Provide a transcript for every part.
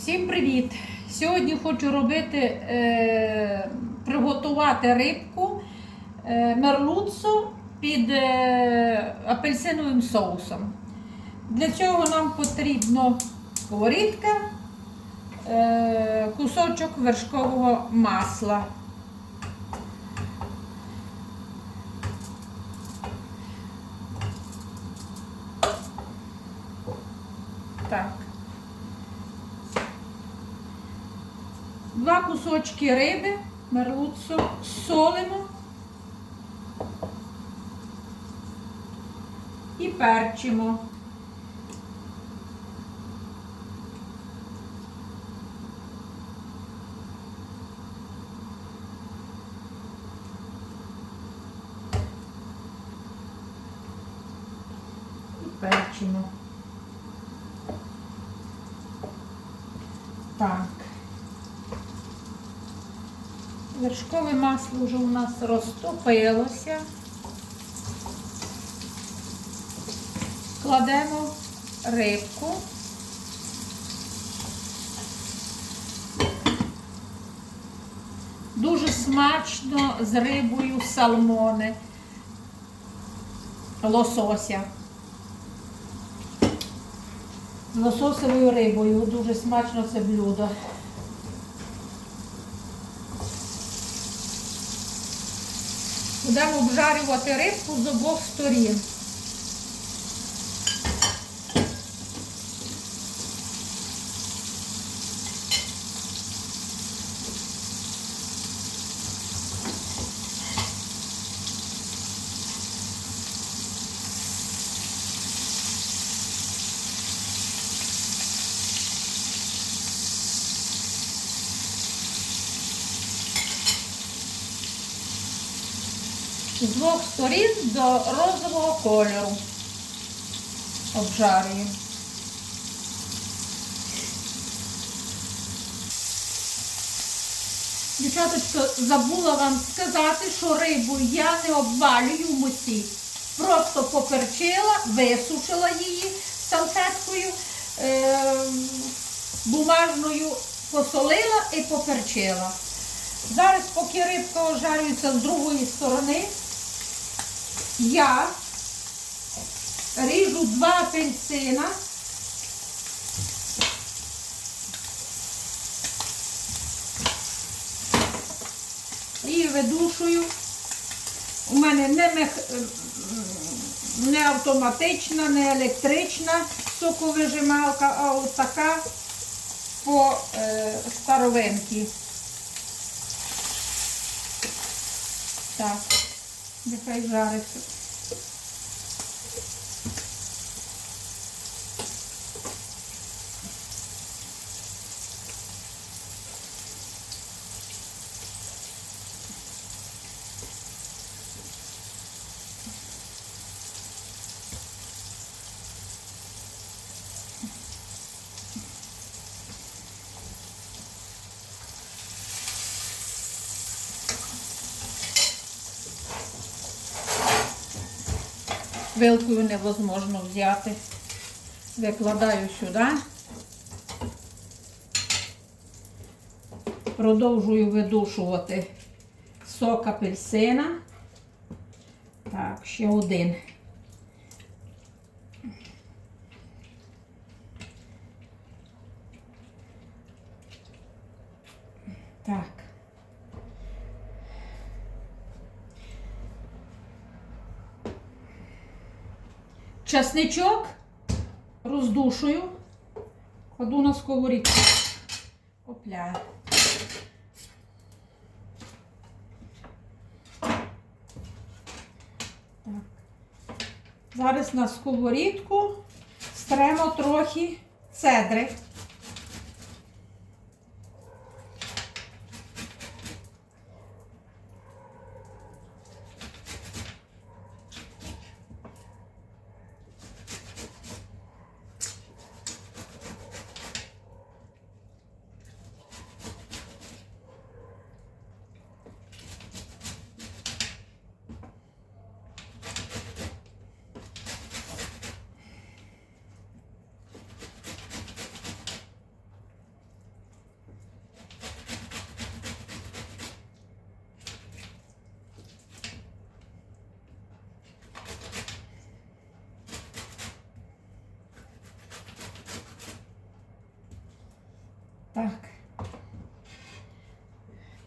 Всім привіт! Сьогодні хочу робити, е, приготувати рибку е, мерлуцу під е, апельсиновим соусом. Для цього нам потрібно сковорідка, е, кусочок вершкового масла. Так. Два кусочки риби, мерлуцо, солимо і перчимо. Перчимо. Так. Вершкове масло вже у нас розтопилося. Кладемо рибку. Дуже смачно з рибою салмони, лосося. З лососовою рибою. Дуже смачно це блюдо. Будемо обжарювати рибку з обох сторін. З двох сторін до розового кольору обжарюємо. Дівчаточко, забула вам сказати, що рибу я не обвалюю в муці. Просто поперчила, висушила її салфеткою, е, бумажною посолила і поперчила. Зараз, поки рибка ожарюється з другої сторони, я ріжу два апельсина. І видушую. У мене не, мех... не автоматична, не електрична соковижималка, а от така по е, старовинці. Так, depois horas Вилкою невозможно взяти. Викладаю сюди. Продовжую видушувати сок апельсина. Так, ще один. Так. Часничок роздушую, кладу на сковорідку. Опля. Так. Зараз на сковорідку стремо трохи цедри.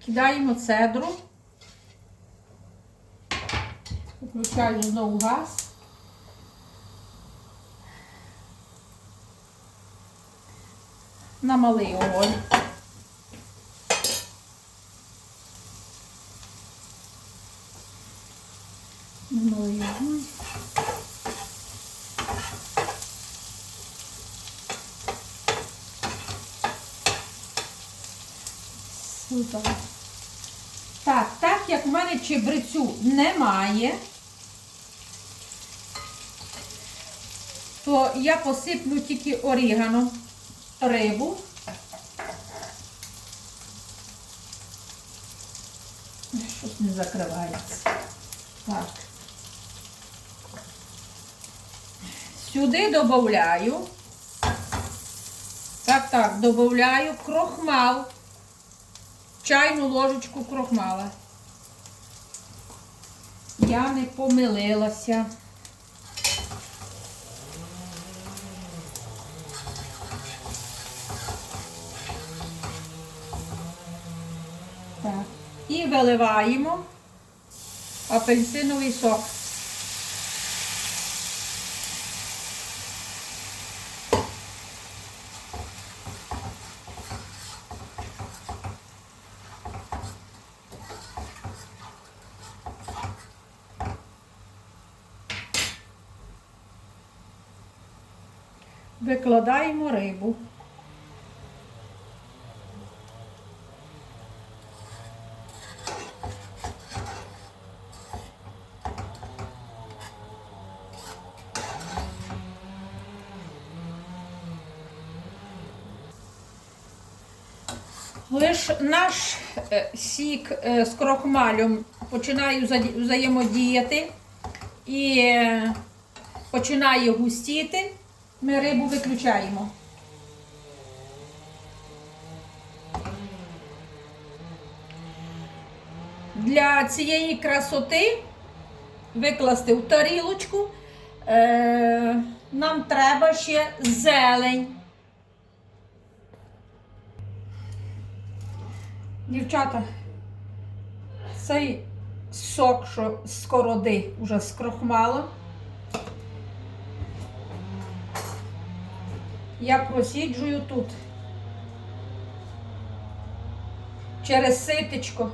Кидаємо цедру. включаємо знову газ. На малий огонь. На малий огонь. Супер. Так, так як в мене чебрецю немає, то я посиплю тільки орігано рибу. Щось не закривається. Так. Сюди додаю. Так, так, додаю крохмал. Чайну ложечку крохмала. Я не помилилася. Так. І виливаємо апельсиновий сок. Викладаємо рибу. Лиш наш е, сік е, з крохмалем починає взаємодіяти і е, починає густіти, ми рибу виключаємо. Для цієї красоти викласти в тарілочку. Е, нам треба ще зелень. Дівчата, цей сок, що з скороди вже скрохмало. Я просіджую тут. Через ситечко.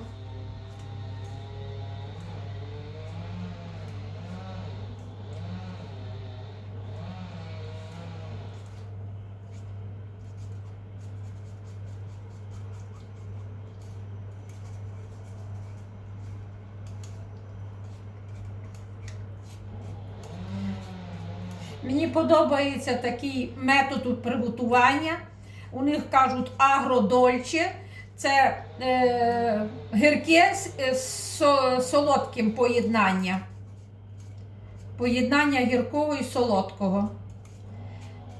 Мені подобається такий метод приготування. У них кажуть агродольче. Це е, гірке з, е, солодким поєднання. Поєднання гіркого і солодкого.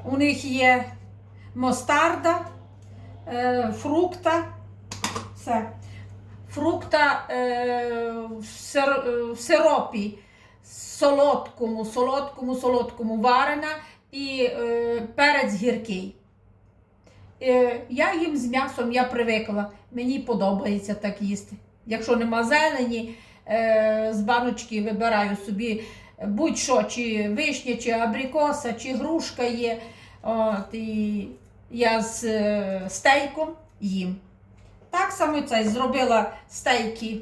У них є мостарда, е, фрукта. Все. Фрукта е, в сиропі солодкому, солодкому, солодкому варена і е, перець гіркий. Е, я їм з м'ясом я привикла. Мені подобається так їсти. Якщо нема зелені, е, з баночки вибираю собі будь-що, чи вишня, чи абрикоса, чи грушка є. От, і я з е, стейком їм. Так само це зробила стейки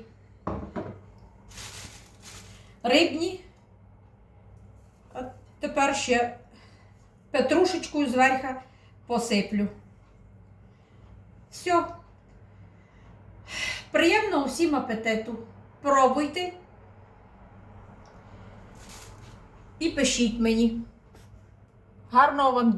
рибні. А тепер ще петрушечкою зверху посиплю. Все. Приємного всім апетиту. Пробуйте. І пишіть мені. Гарного вам дня!